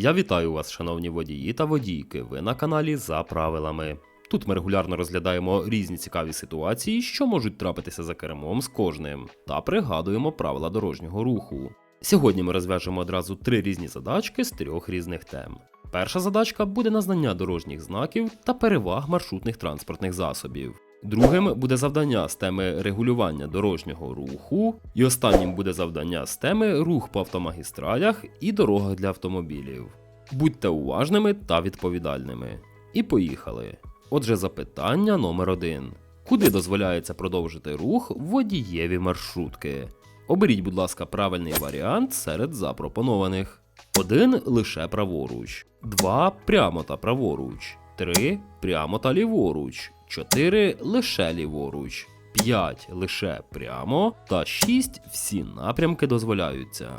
Я вітаю вас, шановні водії та водійки. Ви на каналі за правилами. Тут ми регулярно розглядаємо різні цікаві ситуації, що можуть трапитися за кермом з кожним, та пригадуємо правила дорожнього руху. Сьогодні ми розв'яжемо одразу три різні задачки з трьох різних тем. Перша задачка буде на знання дорожніх знаків та переваг маршрутних транспортних засобів. Другим буде завдання з теми регулювання дорожнього руху, і останнім буде завдання з теми рух по автомагістралях і дорогах для автомобілів. Будьте уважними та відповідальними. І поїхали. Отже, запитання номер 1 Куди дозволяється продовжити рух водієві маршрутки? Оберіть, будь ласка, правильний варіант серед запропонованих. 1 лише праворуч, 2 прямо та праворуч, 3 прямо та ліворуч, 4 лише ліворуч, 5 лише прямо та 6 всі напрямки дозволяються.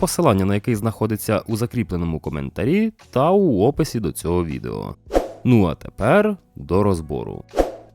посилання на який знаходиться у закріпленому коментарі та у описі до цього відео. Ну а тепер до розбору.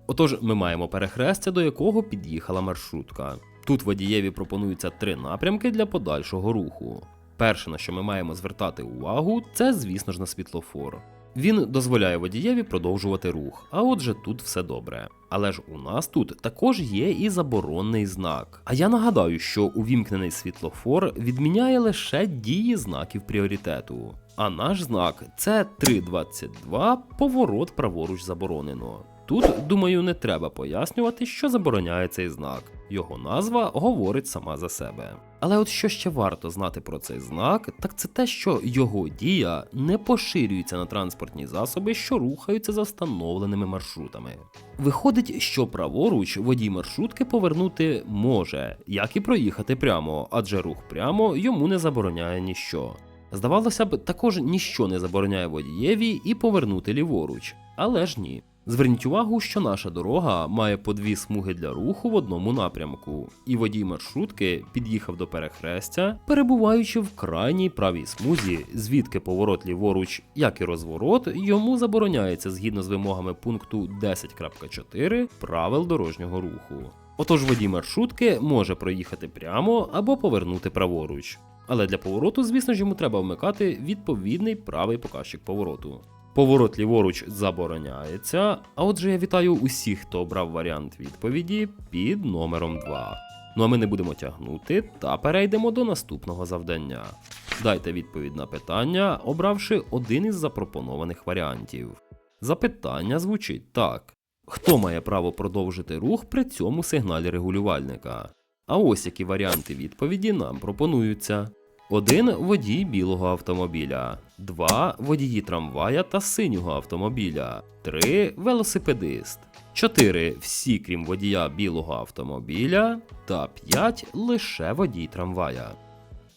Отож, ми маємо перехрестя, до якого під'їхала маршрутка. Тут водієві пропонуються три напрямки для подальшого руху. Перше, на що ми маємо звертати увагу, це, звісно ж, на світлофор. Він дозволяє водієві продовжувати рух, а отже, тут все добре. Але ж у нас тут також є і заборонний знак. А я нагадаю, що увімкнений світлофор відміняє лише дії знаків пріоритету. А наш знак це 3.22 поворот праворуч заборонено. Тут, думаю, не треба пояснювати, що забороняє цей знак. Його назва говорить сама за себе. Але от що ще варто знати про цей знак, так це те, що його дія не поширюється на транспортні засоби, що рухаються за встановленими маршрутами. Виходить, що праворуч водій маршрутки повернути може, як і проїхати прямо, адже рух прямо йому не забороняє ніщо. Здавалося б, також ніщо не забороняє водієві і повернути ліворуч, але ж ні. Зверніть увагу, що наша дорога має по дві смуги для руху в одному напрямку, і водій маршрутки під'їхав до перехрестя, перебуваючи в крайній правій смузі, звідки поворот ліворуч, як і розворот, йому забороняється згідно з вимогами пункту 10.4 правил дорожнього руху. Отож водій маршрутки може проїхати прямо або повернути праворуч. Але для повороту, звісно ж, йому треба вмикати відповідний правий показчик повороту. Поворот ліворуч забороняється. А отже, я вітаю усіх, хто обрав варіант відповіді під номером 2. Ну а ми не будемо тягнути та перейдемо до наступного завдання. Дайте відповідь на питання, обравши один із запропонованих варіантів. Запитання звучить так: хто має право продовжити рух при цьому сигналі регулювальника? А ось які варіанти відповіді нам пропонуються. 1 водій білого автомобіля, 2 водії трамвая та синього автомобіля, 3 велосипедист, 4 всі крім водія білого автомобіля та 5 лише водій трамвая.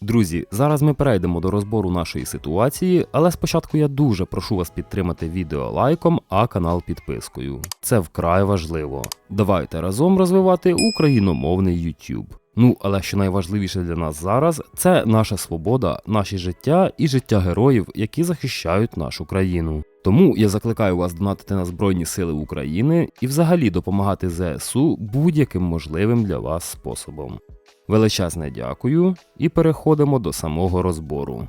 Друзі, зараз ми перейдемо до розбору нашої ситуації, але спочатку я дуже прошу вас підтримати відео лайком, а канал підпискою. Це вкрай важливо. Давайте разом розвивати україномовний YouTube. Ну, але що найважливіше для нас зараз, це наша свобода, наші життя і життя героїв, які захищають нашу країну. Тому я закликаю вас донатити на Збройні Сили України і взагалі допомагати ЗСУ будь-яким можливим для вас способом. Величезне дякую і переходимо до самого розбору.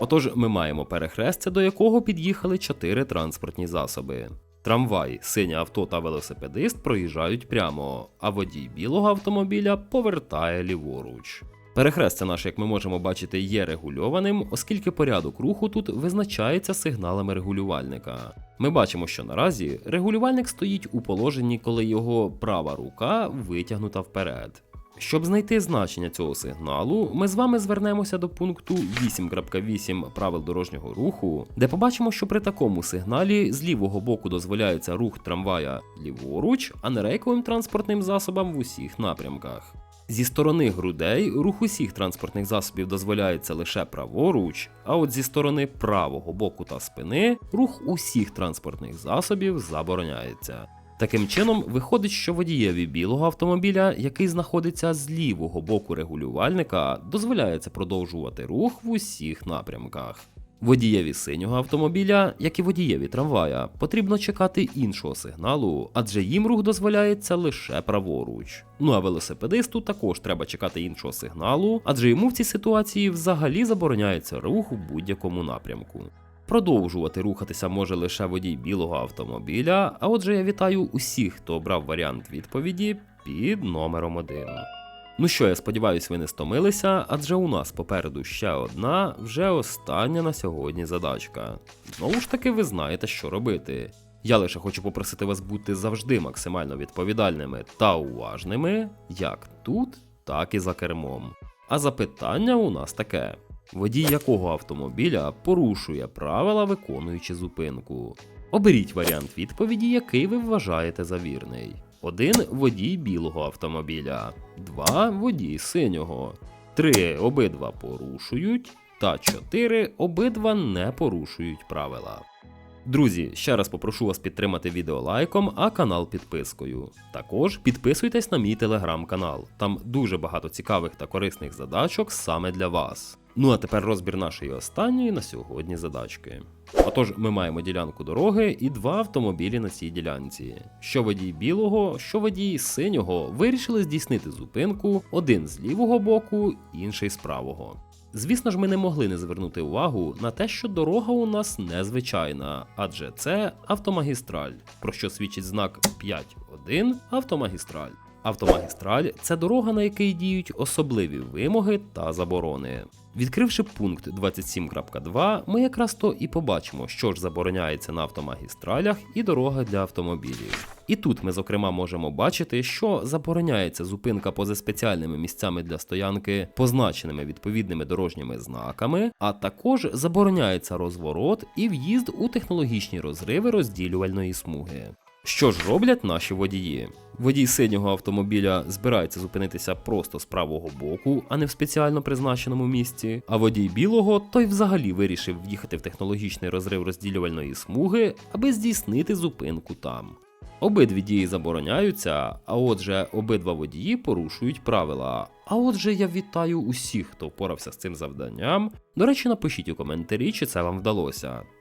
Отож, ми маємо перехрестя, до якого під'їхали чотири транспортні засоби. Трамвай, синє авто та велосипедист проїжджають прямо, а водій білого автомобіля повертає ліворуч. Перехрестя наше, як ми можемо бачити, є регульованим, оскільки порядок руху тут визначається сигналами регулювальника. Ми бачимо, що наразі регулювальник стоїть у положенні, коли його права рука витягнута вперед. Щоб знайти значення цього сигналу, ми з вами звернемося до пункту 8.8 правил дорожнього руху, де побачимо, що при такому сигналі з лівого боку дозволяється рух трамвая ліворуч, а не рейковим транспортним засобам в усіх напрямках. Зі сторони грудей рух усіх транспортних засобів дозволяється лише праворуч, а от зі сторони правого боку та спини рух усіх транспортних засобів забороняється. Таким чином, виходить, що водієві білого автомобіля, який знаходиться з лівого боку регулювальника, дозволяється продовжувати рух в усіх напрямках. Водієві синього автомобіля, як і водієві трамвая, потрібно чекати іншого сигналу, адже їм рух дозволяється лише праворуч. Ну а велосипедисту також треба чекати іншого сигналу, адже йому в цій ситуації взагалі забороняється рух у будь-якому напрямку. Продовжувати рухатися може лише водій білого автомобіля, а отже я вітаю усіх, хто обрав варіант відповіді під номером 1. Ну що, я сподіваюся, ви не стомилися, адже у нас попереду ще одна, вже остання на сьогодні задачка. Знову ж таки, ви знаєте, що робити. Я лише хочу попросити вас бути завжди максимально відповідальними та уважними, як тут, так і за кермом. А запитання у нас таке: водій якого автомобіля порушує правила, виконуючи зупинку? Оберіть варіант відповіді, який ви вважаєте за вірний. 1 водій білого автомобіля, 2 водій синього, 3 обидва порушують, та 4 обидва не порушують правила. Друзі, ще раз попрошу вас підтримати відео лайком, а канал підпискою. Також підписуйтесь на мій телеграм-канал, там дуже багато цікавих та корисних задачок саме для вас. Ну а тепер розбір нашої останньої на сьогодні задачки. Отож, ми маємо ділянку дороги і два автомобілі на цій ділянці. Що водій білого, що водій синього вирішили здійснити зупинку один з лівого боку, інший з правого. Звісно ж, ми не могли не звернути увагу на те, що дорога у нас незвичайна, адже це автомагістраль, про що свідчить знак 5.1 автомагістраль. Автомагістраль це дорога, на якій діють особливі вимоги та заборони. Відкривши пункт 27.2, ми якраз то і побачимо, що ж забороняється на автомагістралях і дорогах для автомобілів. І тут ми, зокрема, можемо бачити, що забороняється зупинка поза спеціальними місцями для стоянки, позначеними відповідними дорожніми знаками, а також забороняється розворот і в'їзд у технологічні розриви розділювальної смуги. Що ж роблять наші водії? Водій синього автомобіля збирається зупинитися просто з правого боку, а не в спеціально призначеному місці. А водій білого той взагалі вирішив в'їхати в технологічний розрив розділювальної смуги, аби здійснити зупинку там. Обидві дії забороняються, а отже, обидва водії порушують правила. А отже, я вітаю усіх, хто впорався з цим завданням. До речі, напишіть у коментарі, чи це вам вдалося,